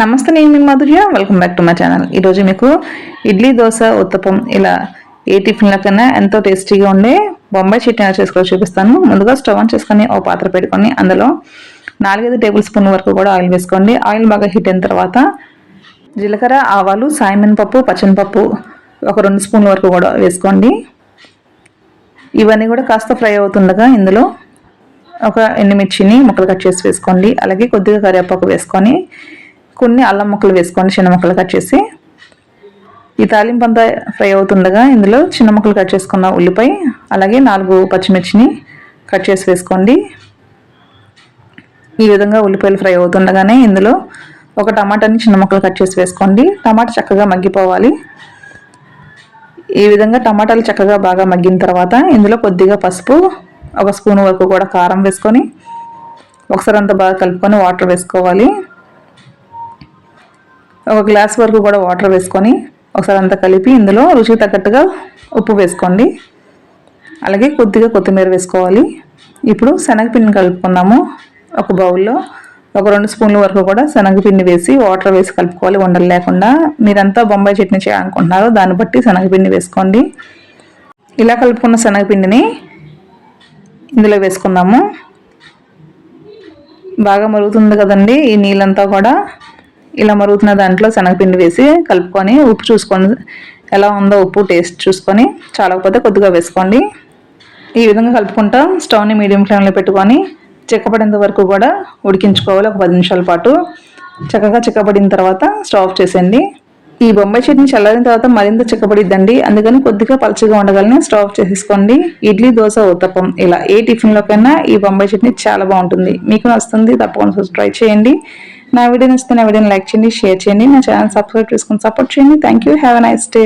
నమస్తే నేను మీ Madhurya. Welcome back to my channel ఈరోజు మీకు ఇడ్లీ దోశ ఉత్తపం ఇలా ఏ టిఫిన్ల కన్నా ఎంతో టేస్టీగా ఉండే బొంబాయి చట్నీ చేసుకొని చూపిస్తాను. ముందుగా స్టవ్ ఆన్ చేసుకొని ఓ పాత్ర పెట్టుకొని అందులో నాలుగైదు టేబుల్ స్పూన్ వరకు కూడా ఆయిల్ వేసుకోండి. ఆయిల్ బాగా హీట్ అయిన తర్వాత జీలకర్ర ఆవాలు సాయమినపప్పు పచ్చనిపప్పు ఒక రెండు స్పూన్ల వరకు కూడా వేసుకోండి. ఇవన్నీ కూడా కాస్త ఫ్రై అవుతుండగా ఇందులో ఒక ఎండుమిర్చిని ముక్కలు కట్ చేసి వేసుకోండి. అలాగే కొద్దిగా కరివేపాకు వేసుకొని కొన్ని అల్లం ముక్కలు వేసుకోండి చిన్న ముక్కలు కట్ చేసి ఈ తాలింపు అంతా ఫ్రై అవుతుండగా ఇందులో చిన్న ముక్కలు కట్ చేసుకున్న ఉల్లిపాయ అలాగే నాలుగు పచ్చిమిర్చిని కట్ చేసి వేసుకోండి. ఈ విధంగా ఉల్లిపాయలు ఫ్రై అవుతుండగానే ఇందులో ఒక టమాటాని చిన్న ముక్కలు కట్ చేసి వేసుకోండి. టమాటా చక్కగా మగ్గిపోవాలి. ఈ విధంగా టమాటాలు చక్కగా బాగా మగ్గిన తర్వాత ఇందులో కొద్దిగా పసుపు ఒక స్పూన్ వరకు కూడా కారం వేసుకొని ఒకసారి అంతా బాగా కలుపుకొని వాటర్ వేసుకోవాలి. ఒక గ్లాస్ వరకు కూడా వాటర్ వేసుకొని ఒకసారి అంతా కలిపి ఇందులో రుచికి తగ్గట్టుగా ఉప్పు వేసుకోండి. అలాగే కొద్దిగా కొత్తిమీర వేసుకోవాలి. ఇప్పుడు శనగపిండిని కలుపుకున్నాము ఒక బౌల్లో ఒక రెండు స్పూన్ల వరకు కూడా శనగపిండి వేసి వాటర్ వేసి కలుపుకోవాలి. ఉండలు లేకుండా మీరంతా బొంబాయి చట్నీ చేయాలనుకుంటున్నారో దాన్ని బట్టి శనగపిండి వేసుకోండి. ఇలా కలుపుకున్న శనగపిండిని ఇందులో వేసుకుందాము. బాగా మరుగుతుంది కదండి ఈ నీళ్ళంతా కూడా. ఇలా మరుగుతున్న దాంట్లో శనగపిండి వేసి కలుపుకొని ఉప్పు చూసుకొని ఎలా ఉందో ఉప్పు టేస్ట్ చూసుకొని చాలకపోతే కొద్దిగా వేసుకోండి. ఈ విధంగా కలుపుకుంటా స్టవ్ని మీడియం ఫ్లేమ్లో పెట్టుకొని చిక్కపడేంత వరకు కూడా ఉడికించుకోవాలి ఒక పది నిమిషాల పాటు. చక్కగా చిక్కబడిన తర్వాత స్టవ్ ఆఫ్ చేసేయండి. ఈ బొంబాయి చట్నీ చల్లారిన తర్వాత మరింత చిక్కబడిద్దండి అందుకని కొద్దిగా పలుచగా ఉండగలని స్టవ్ ఆఫ్ చేసేసుకోండి. ఇడ్లీ దోశ ఉత్తపం ఇలా ఏ టిఫిన్లోకైనా ఈ బొంబాయి చట్నీ చాలా బాగుంటుంది. మీకు వస్తుంది తప్పకుండా ట్రై చేయండి. నా వీడియో నచ్చితే నా వీడియోని లైక్ చేయండి షేర్ చేయండి నా ఛానల్ సబ్స్క్రైబ్ చేసుకుని సపోర్ట్ చేయండి. Thank you have a nice day